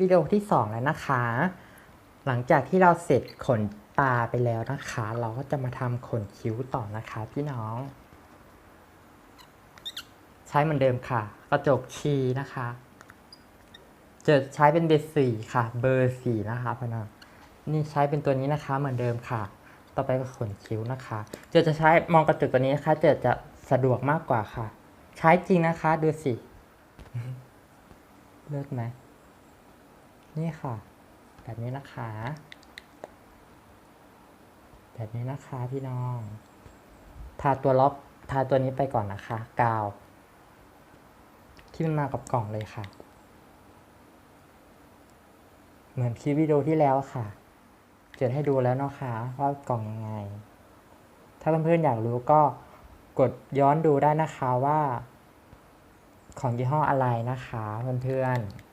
วิดีโอที่ 2 แล้วนะคะ หลังจากที่เราเสร็จขนตาไปแล้วนะคะ เราก็จะมาทำขนคิ้วต่อนะคะพี่น้อง ใช้เหมือนเดิมค่ะ กระจกชีนะคะ จะใช้เป็นเบอร์สี่ค่ะ เบอร์สี่นะคะพี่น้องนี่ใช้เป็นตัวนี้นะคะเหมือนเดิมค่ะ ต่อไปก็ขนคิ้วนะคะเจะจะใช้มองกระจกตัวนี้นะคะเจะจะสะดวกมากกว่าค่ะ ใช้จริงนะคะดูสิเลิศไหม นี่ค่ะ แบบนี้นะคะ แบบนี้นะคะพี่น้อง ทาตัวล็อกทาตัวนี้ไปก่อนนะคะ กาว ที่มันมากับกล่องเลยค่ะ เหมือนคลิปวิดีโอที่แล้วค่ะเจ็ดให้ดูแล้วเนาะค่ะว่ากล่องยังไง ถ้าเพื่อนๆอยากรู้ก็กดย้อนดูได้นะคะว่า ของยี่ห้ออะไรนะคะเพื่อนๆ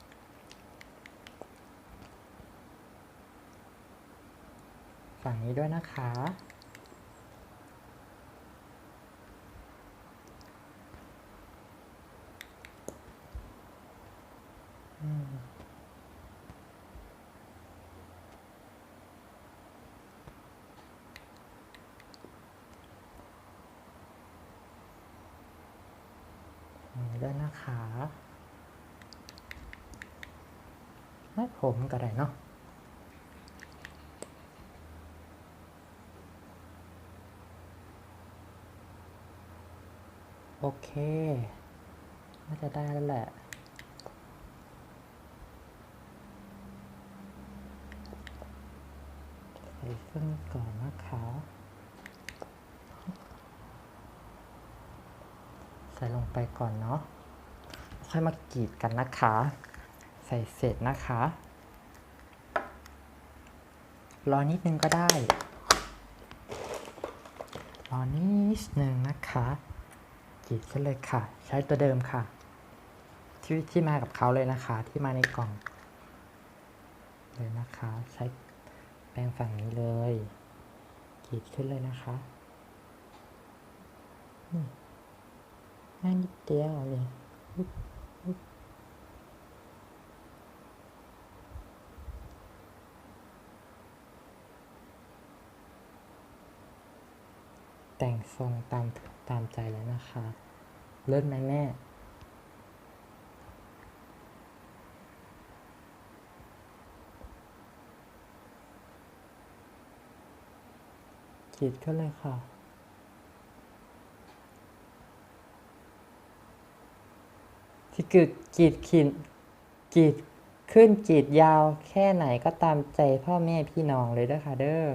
ฝั่งนี้ด้วยนะคะอืมฝั่งนี้ด้วยนะคะไม่ผมก็ได้เนาะ โอเค น่าจะได้แล้วแหละใส่เครื่องก่อนนะคะใส่ลงไปก่อนเนาะ ค่อยมากรีดกันนะคะ ใส่เสร็จนะคะ รอนิดนึงก็ได้ รอนิดนึงนะคะีดขึ้นเลยค่ะ ใช้ตัวเดิมค่ะ ที่ที่มากับเขาเลยนะคะ ที่มาในกล่องเลยนะคะ ใช้แปรงฝั่งนี้เลย ขีดขึ้นเลยนะคะนี่ง่ายนิดเดียวเลยปุ๊บปุ๊บ แต่งทรงตามตามใจแล้วนะคะ เลิศไหมแม่ขีดขึ้นเลยค่ะที่กรีดกีดขีดกีดขึ้นกีดยาวแค่ไหนก็ตามใจพ่อแม่พี่น้องเลยเด้อค่ะเด้อ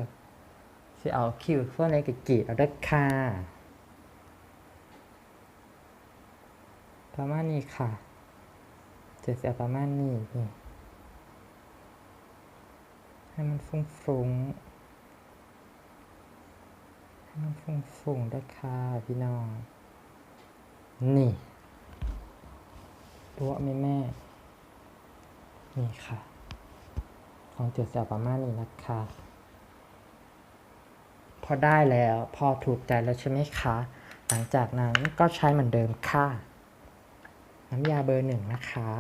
สิเอาคิวพวกนี้ก็กรีดเอาเด้ค่ะประมาณนี้ค่ะจะเสียประมาณนี้นี่ให้มันฟุ้งๆให้มันฟุ้งๆด้วยค่ะพี่น้อง นี่ตัวแม่แม่ นี่ค่ะ ของจุดจะประมาณนี้นะคะ พอได้แล้วพอถูกใจแล้วใช่ไหมคะ หลังจากนั้นก็ใช้เหมือนเดิมค่ะ น้ำยาเบอร์หนึ่งนะคะ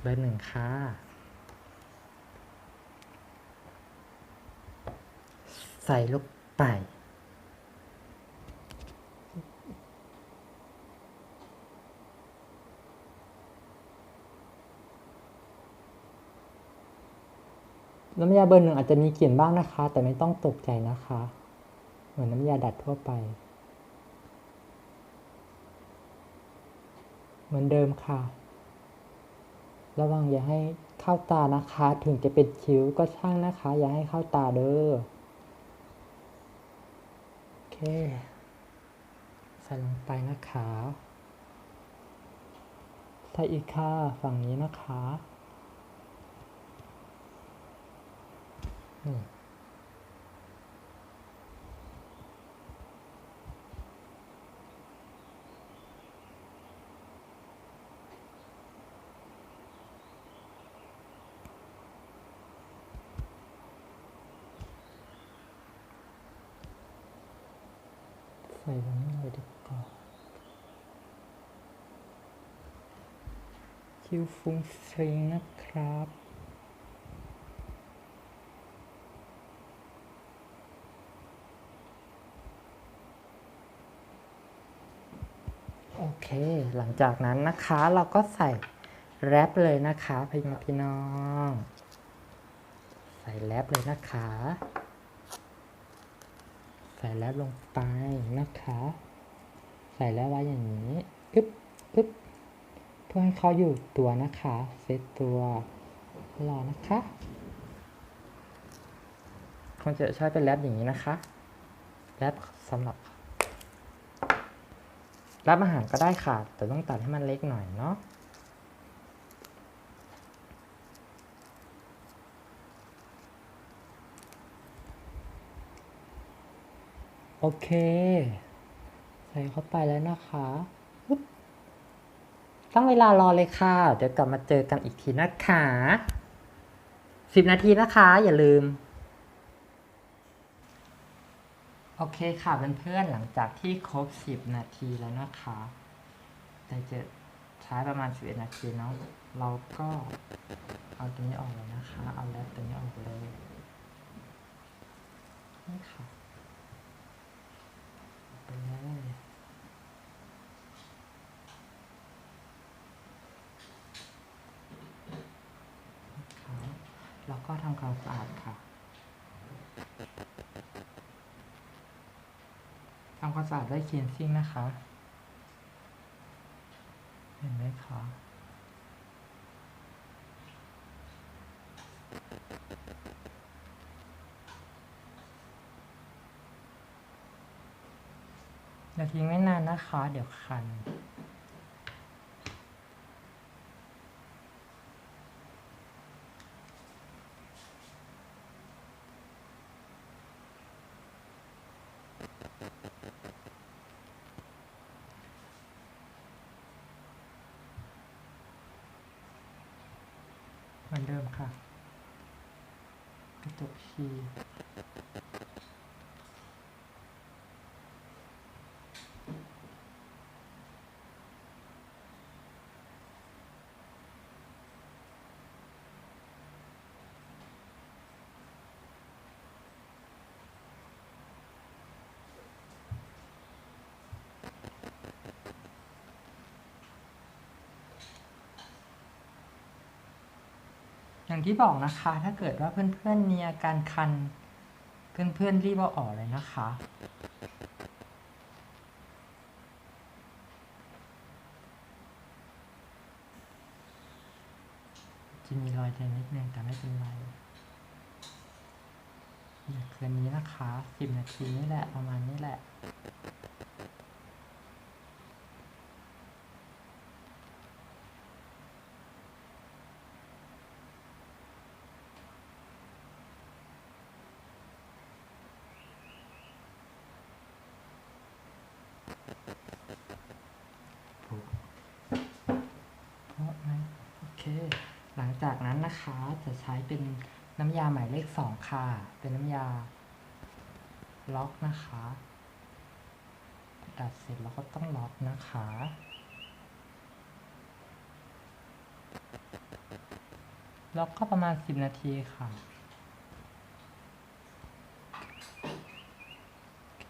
เบอร์หนึ่งค่ะ ใส่ลูกไป น้ำยาเบอร์หนึ่งอาจจะมีกลิ่นบ้างนะคะ แต่ไม่ต้องตกใจนะคะ เหมือนน้ำยาดัดทั่วไป เหมือนเดิมค่ะ ระวังอย่าให้เข้าตานะคะ ถึงจะเป็นคิ้วก็ช่างนะคะ อย่าให้เข้าตาเด้อโอเคใส่ลงไปนะคะใส่อีกค่ะฝั่งนี้นะคะ ใส่ตรงนี้เลยดีกว่าคิวฟุ้งฟริงนะครับ โอเค หลังจากนั้นนะคะเราก็ใส่แรปเลยนะคะพี่น้องพี่น้อง ใส่แรปเลยนะคะ ใส่แรปลงไปนะคะ ใส่แล้วไว้อย่างนี้อึ๊บอึ๊บเพื่อให้เขาอยู่ตัวนะคะเซตตัวรอนะคะคงจะใช้เป็นแรปอย่างนี้นะคะแรปสำหรับ รับอาหารก็ได้ค่ะ แต่ต้องตัดให้มันเล็กหน่อยเนาะโอเค ใส่เข้าไปแล้วนะคะตั้งเวลารอเลยค่ะ เดี๋ยวกลับมาเจอกันอีกทีนะคะสิบนาทีนะคะ อย่าลืม โอเคค่ะเพื่อนๆหลังจากที่ครบ 10 นาทีแล้วนะคะแต่จะใช้ประมาณ 11 นาทีเนาะเราก็เอาตัวนี้ออกเลยนะคะ เอาแรปตัวนี้ออกเลยนี่ค่ะเอาไปเลยนะคะแล้วก็ทำความสะอาดค่ะำความสะอาดด้วยคลีนซิ่งนะคะ เห็นไหมคะอย่าทิ้งไว้นานนะคะ เดี๋ยวคัน เหมือนเดิมค่ะ กระจกชี อย่างที่บอกนะคะ ถ้าเกิดว่าเพื่อนๆมีอาการคัน เพื่อนๆรีบเอาออกเลยนะคะ จะมีรอยแดงนิดนึงแต่ไม่เป็นไรอย่าเกินนี้นะคะสิบนาทีนี่แหละ ประมาณนี้แหละ เพราะไหมโอเค หลัง จากนั้นนะคะจะใช้เป็นน้ำยาหมายเลขสองค่ะ เป็นน้ำยาล็อกนะคะ ดัดเสร็จแล้วก็ต้องล็อกนะคะ ล็อกก็ประมาณสิบนาทีค่ะ โอเค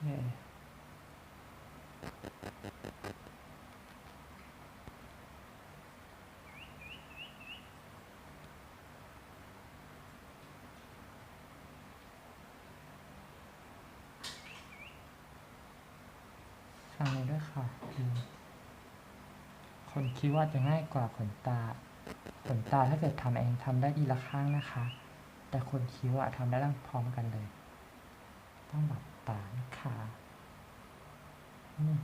ฟังเลยด้วยค่ะคือ ขนคิ้วอาจะง่ายกว่าขนตา ขนตาถ้าเกิดทำเองทำได้ทีละข้างนะคะ แต่ขนคิ้วอะทำได้ทั้งพร้อมกันเลย ต้องหลับตานะคะนี่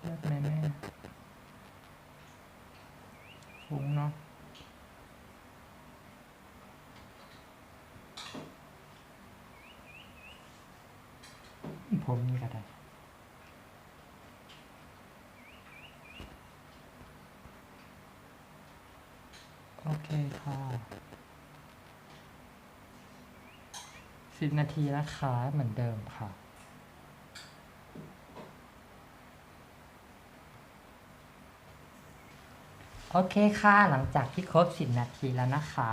เลือกแม่แม่ฟุ้งเนาะผมนี่ก็ได้ โอเคค่ะสิบนาทีนะคะเหมือนเดิมค่ะโอเคค่ะหลังจากที่ครบสิบนาทีแล้วนะคะ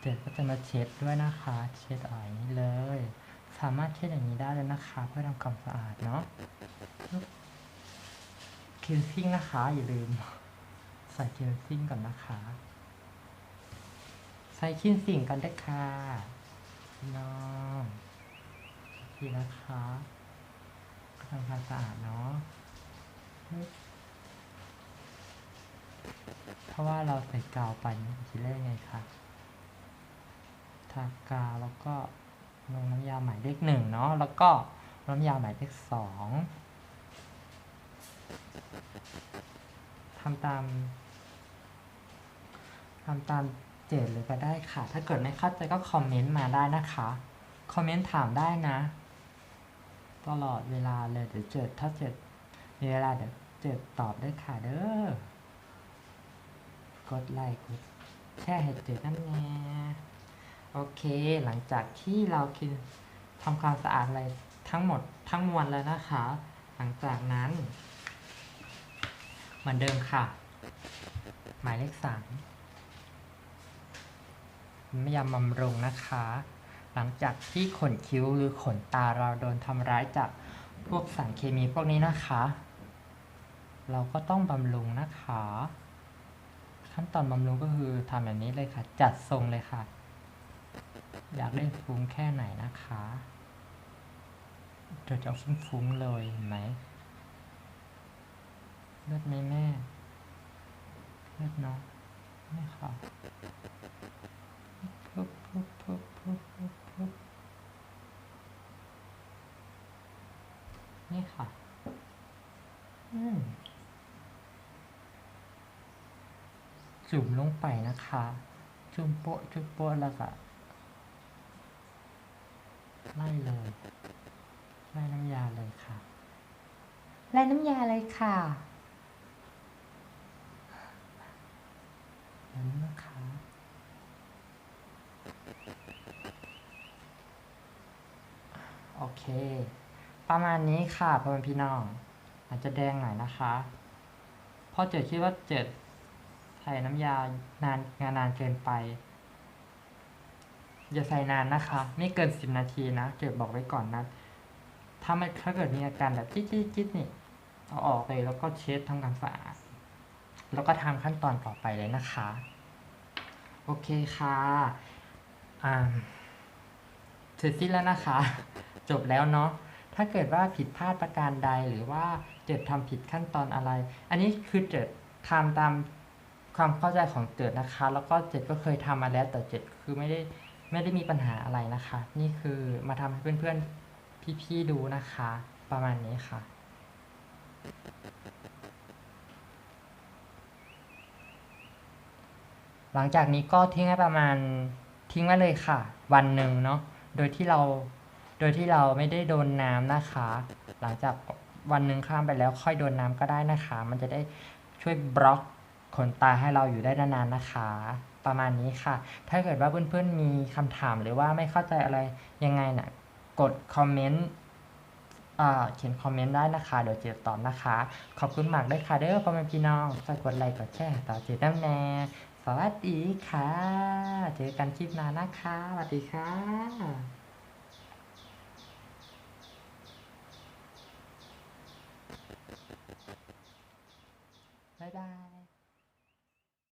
เดี๋ยวก็จะมาเช็ดด้วยนะคะ เช็ดอ่อยนี้เลย สามารถเช็ดอย่างนี้ได้เลยนะคะ เพื่อทำความสะอาดเนาะคิลซิ่งนะคะ อย่าลืม ใส่คิลซิ่งก่อนนะคะ ใส่คิลซิ่งกันได้ค่ะน้องนี่นะคะก็ทำความสะอาดเนาะเพราะว่าเราใส่กาวไปทีแรกไงคะทากาวแล้วก็ลงน้ำยาหมายเลขหนึ่งเนาะแล้วก็น้ำยาหมายเลขสองทำตามทำตาม เจตเลยก็ได้ค่ะ ถ้าเกิดไม่เข้าใจก็คอมเมนต์มาได้นะคะ คอมเมนต์ถามได้นะ ตลอดเวลาเลยเดี๋ยวเจดถ้าเจดมีเวลาเดี๋ยวเจดตอบได้ค่ะเด้อกดไลค์กดแชร์ให้เจอกันแน่โอเค หลังจากที่เราคิดทำความสะอาดอะไรทั้งหมดทั้งมวลแล้วนะคะ หลังจากนั้น เหมือนเดิมค่ะ หมายเลขสาม ไม่ยำบำรุงนะคะ หลังจากที่ขนคิ้วหรือขนตาเราโดนทำร้ายจากพวกสารเคมีพวกนี้นะคะ เราก็ต้องบำรุงนะคะ ขั้นตอนบำรุงก็คือทำแบบนี้เลยค่ะ จัดทรงเลยค่ะ อยากเล่นฟุ้งแค่ไหนนะคะเดี๋ยวจะเอาฟุ้งๆเลยเห็นไหมเลือดไหมแม่เลือดเนาะนี่ค่ะปุ๊บปุ๊บปุ๊บปุ๊บปุ๊บปุ๊บนี่ ค่ะ อืมจุ่มลงไปนะคะ จุ่มโปะจุ่มโปะแล้วก็ไล่เลยไล่น้ำยาเลยค่ะไล่น้ำยาเลยค่ะแบบนี้นะคะโอเค ประมาณนี้ค่ะพ่อแม่พี่น้อง อาจจะแดงหน่อยนะคะเพราะเจิดคิดว่าเจิดใส่น้ำยานานงานนานเกินไป อย่าใส่นานนะคะ ไม่เกินสิบนาทีนะเก็บบอกไว้ก่อนนะถ้าไม่ถ้าเกิดมีอาการแบบจิ๊ดจิ๊ดจิ๊ดนี่เอาออกเลยแล้วก็เช็ดทำความสะอาดแล้วก็ทำขั้นตอนต่อไปเลยนะคะ โอเคค่ะอ่าเสร็จสิ้นแล้วนะคะ จบแล้วเนาะ ถ้าเกิดว่าผิดพลาดประการใดหรือว่าเจิดทำผิดขั้นตอนอะไร อันนี้คือเจิดทำตามความเข้าใจของเจิดนะคะ แล้วก็เจ็ดก็เคยทำมาแล้ว แต่เจ็ดคือไม่ได้ไม่ได้มีปัญหาอะไรนะคะ นี่คือมาทำให้เพื่อนๆพี่ๆดูนะคะ ประมาณนี้ค่ะหลังจากนี้ก็ทิ้งให้ประมาณทิ้งไว้เลยค่ะ วันหนึ่งเนาะโดยที่เรา โดยที่เราไม่ได้โดนน้ำนะคะ หลังจากวันหนึ่งข้ามไปแล้วค่อยโดนน้ำก็ได้นะคะ มันจะได้ช่วยบล็อกขนตาให้เราอยู่ได้นานๆนะคะ ประมาณนี้ค่ะ ถ้าเกิดว่าเพื่อนๆมีคำถามหรือว่าไม่เข้าใจอะไรยังไงนะ่ะกดคอมเมนต์เขียนคอมเมนต์ได้นะคะ เดี๋ยวเจตอบนะคะ ขอบคุณมากด้วยค่ะเด้อพ่อแม่พี่น้องฝากกดไลค์กดแชร์ต่อเจตั้มแน่สวัสดีค่ะ เจอกันคลิปหน้านะคะ สวัสดีค่ะ บ๊ายบาย